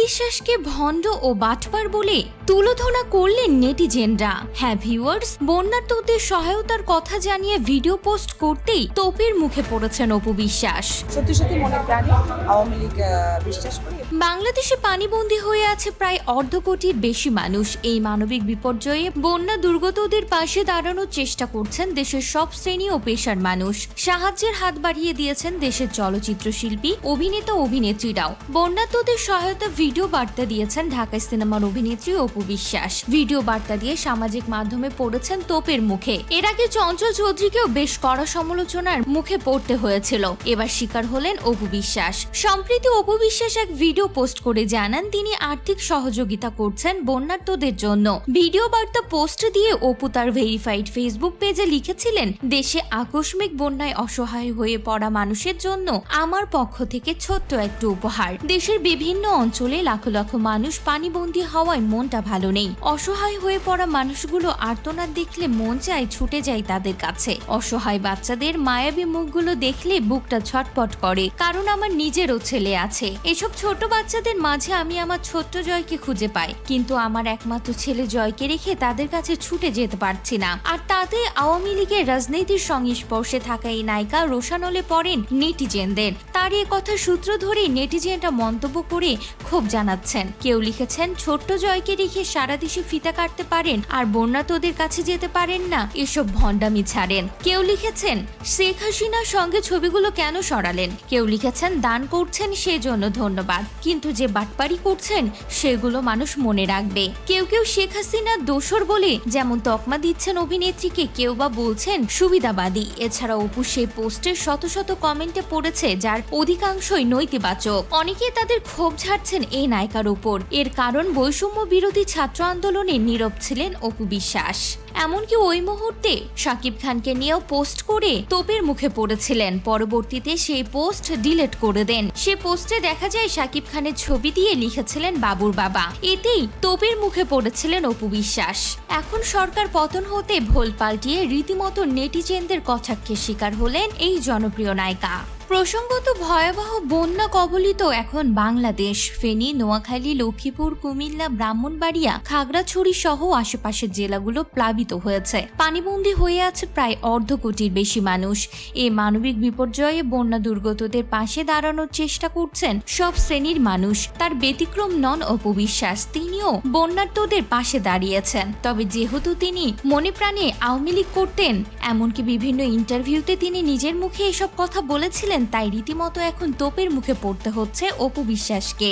বিশ্বাসকে ভণ্ড ও বাটপার বলে তুলোধনা করলেন নেটিজেনরা। হ্যাঁ ভিউয়ার্স বন্যার্থদের সহায়তার কথা জানিয়ে ভিডিও পোস্ট করতেই তোপের মুখে পড়েছেন অপু বিশ্বাস। সত্যি সত্যি মনে প্রাণে আওয়ামী লীগ বিশ্বাস করি? বাংলাদেশে পানিবন্দী হয়ে আছে প্রায় অর্ধ কোটির বেশি মানুষ। এই মানবিক বিপর্যয়ে বন্যা দুর্গতদের পাশে দাঁড়ানোর চেষ্টা করছেন দেশের সব শ্রেণি ও পেশার মানুষ। সাহায্যের হাত বাড়িয়ে দিয়েছেন দেশের চলচ্চিত্র শিল্পী অভিনেতা অভিনেত্রীরাও। বন্যার্থদের সহায়তা ভিডিও বার্তা দিয়েছেন ঢাকায় সিনেমার অভিনেত্রী অপু বিশ্বাস। ভিডিও বার্তা দিয়ে সামাজিক মাধ্যমে পড়েছেন তোপের মুখে। এর আগে চঞ্চল চৌধুরীকেও বেশ কড়া সমালোচনার মুখে পড়তে হয়েছিল। এবার শিকার হলেন অপু বিশ্বাস। সম্প্রতি অপু বিশ্বাস এক ভিডিও পোস্ট করে জানান, তিনি আর্থিক সহযোগিতা করছেন বন্যার্থদের জন্য। ভিডিও বার্তা পোস্ট দিয়ে অপু তার ভেরিফাইড ফেসবুক পেজে লিখেছিলেন, দেশে আকস্মিক বন্যায় অসহায় হয়ে পড়া মানুষের জন্য আমার পক্ষ থেকে ছোট্ট একটু উপহার। দেশের বিভিন্ন অঞ্চলে লাখো লাখো মানুষ পানিবন্দী হওয়ায় মনটা ভালো নেই। অসহায় হয়ে পড়া মানুষগুলো আর্তনাদ দেখলে মন চায় ছুটে যায় তাদের কাছে। অসহায় বাচ্চাদের মায়াবী মুখগুলো দেখলে বুকটা ছটপট করে, কারণ আমার নিজেরও ছেলে আছে। এসব ছোট বাচ্চাদের মাঝে আমি আমার ছোট্ট জয়কে খুঁজে পাই, কিন্তু আমার একমাত্র ছেলে জয়কে রেখে তাদের কাছে ছুটে যেতে পারছি না। আর তাতে আওয়ামী লীগের রাজনীতির সংস্পর্শে থাকা এই নায়িকা রোশানলে পড়েন নেটিজেনদের। তার এ কথা সূত্র ধরে নেটিজেনরা মন্তব্য করে ক্ষোভ জানাচ্ছেন। কেউ লিখেছেন, ছোট্ট জয়কে রেখে সারা দেশে ফিতা কাটতে পারেন, আর বন্যাতদের কাছে যেতে পারেন না, এসব ভণ্ডামি ছাড়েন। কেউ লিখেছেন, শেখ হাসিনার সঙ্গে ছবিগুলো কেন সরালেন? কেউ লিখেছেন, দান করছেন সেজন্য ধন্যবাদ, কিন্তু যে বাটপারি করছেন, সেগুলো মানুষ মনে রাখবে। কেউ কেউ, শেখ হাসিনার দোসর বলে যেমন তকমা দিচ্ছেন অভিনেত্রীকে, কেউ বা বলছেন সুবিধাবাদী। এছাড়া অপু, সেই পোস্টের শত শত কমেন্টে পড়েছে, যার অধিকাংশই নৈতিবাচক। অনেকে তাদের ক্ষোভ ঝাড়ছেন এই নায়িকার উপর। এর কারণ বৈষম্য বিরোধী ছাত্র আন্দোলনে নীরব ছিলেন অপু বিশ্বাস। এমনকি ওই মুহূর্তে শাকিব খানকে নিয়েও পোস্ট করে তোপের মুখে পড়েছিলেন। পরবর্তীতে সেই পোস্ট ডিলিট করে দেন। সে পোস্টে দেখা যায় শাকিব খানের ছবি দিয়ে লিখেছিলেন বাবুর বাবা। এতেই তোপের মুখে পড়েছিলেন অপু বিশ্বাস। এখন সরকার পতন হতে ভোল পাল্টিয়ে রীতিমতো নেটিজেনদের কটাক্ষে শিকার হলেন এই জনপ্রিয় নায়িকা। প্রসঙ্গত ভয়াবহ বন্যা কবলিত এখন বাংলাদেশ। ফেনী, নোয়াখালী, লক্ষ্মীপুর, কুমিল্লা, ব্রাহ্মণবাড়িয়া, খাগড়াছড়ি সহ আশেপাশের জেলাগুলো প্লাবিত হয়েছে। পানিবন্দী হয়ে আছে প্রায় অর্ধ কোটির বেশি মানুষ। এ মানবিক বিপর্যয়ে বন্যা দুর্গতদের পাশে দাঁড়ানোর চেষ্টা করছেন সব শ্রেণির মানুষ। তার ব্যতিক্রম নন অপবিশ্বাস, তিনিও বন্যার্থদের পাশে দাঁড়িয়েছেন। তবে যেহেতু তিনি মনে প্রাণে আওয়ামী লীগ করতেন, এমনকি বিভিন্ন ইন্টারভিউতে তিনি নিজের মুখে এসব কথা বলেছিলেন তাই রীতিমতো এখন তোপের মুখে পড়তে হচ্ছে অপু বিশ্বাসকে।